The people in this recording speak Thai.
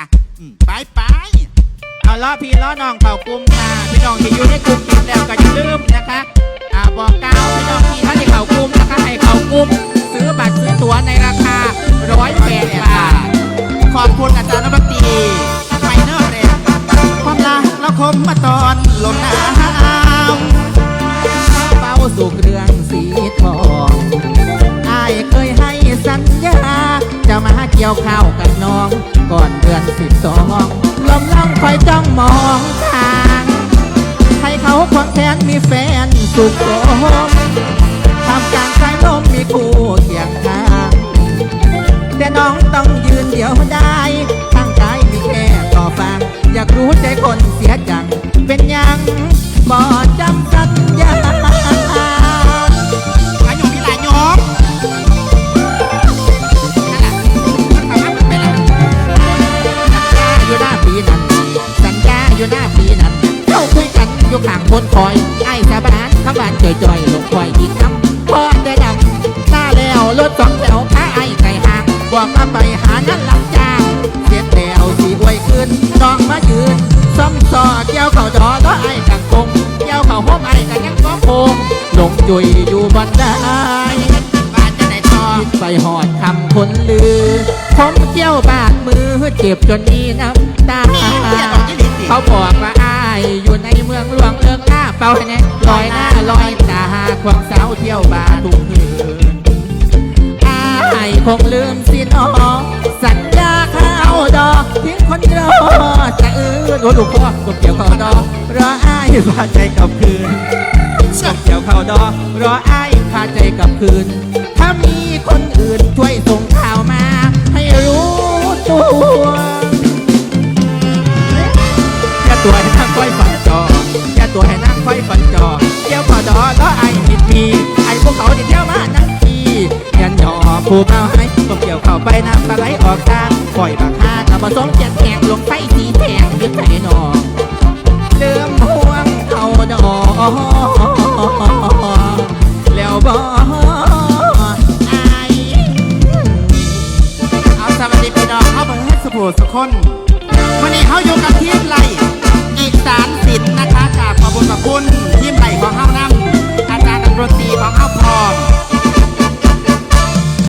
ค่ะ อืมไปไปเอาล้อพี่ล้อน้องเข้ากลุ่มค่ะพี่น้องที่อยู่ในกลุ่มปิดแล้วก็อย่าลืมนะคะอ่าบอกกล่าวพี่น้องที่ท่านที่เข้ากลุ่มนะคะให้เข้ากลุ่มซื้อบัตรซื้อตั๋วในราคาร้อยแปดบาทขอบคุณอาจารย์นพตรีไฟเนอร์เรนความรักละคมมาตอนลมหนาวเป้าสู่เครื่องสีทองอายเคยให้สัญญา จะมาเกี่ยวข้าวกับน้อง แทนมีแฟนสุขสมทำกลารสายลมมีคู่เคียงข้างแต่น้องต้องยืนเดียวได้ข้างกายมีแค่ต่อฟัง อยากรู้ใจคนเสียจัง อยู่ข้างบนคอยไอ้สาบานข้าบานจ่อยๆลงคอยอีกคำพอได้ดำหน้าแล้วรถสองแถวพาไอ้ไก่ห่างบอกมาไปหานั้นหลังจ้างเสียแล้วสีอวยขึ้นน้องมายืนซ้ำซอเกี่ยวเข่าดอแล้วไอ้กังคงเกี่ยวเข่าห้มไอ้กันยังก้องโคงลงจุยอยู่บนได้บ้านจะไหนทอคิดไปหอดคำคนลือผมเกี่ยวบาดมือเจ็บจนมีน้ำตาเขาบอกว่าอายอ กหน้าเป่าให้แน่ลอยหน้าลอยตาควงสาวเที่ยวบาร์ทุกคืนอายคงลืมสินอสัญญาข้าวดอกทิ้งคนรอจะอื้อโดนลูกพ่อตกเกี่ยวข้าวดอกรออายพาใจกลับคืนตกเกี่ยวข้าวดอกรออายพาใจกลับคืน ถ้ามีคน ผูกเอาให้ต้องเกี่ยวเข้าไปน้ำปลาไหลออกทางปล่อยบางฮากับผสมเจ็แขงลงไฟสีแดงยึดใจหนอเริ่มห่วงเขาดอกแล้วบอไอเอาสวัสดีพี่น้องเข้ามาให้สบู่สุกคนวันนี้เขาอยู่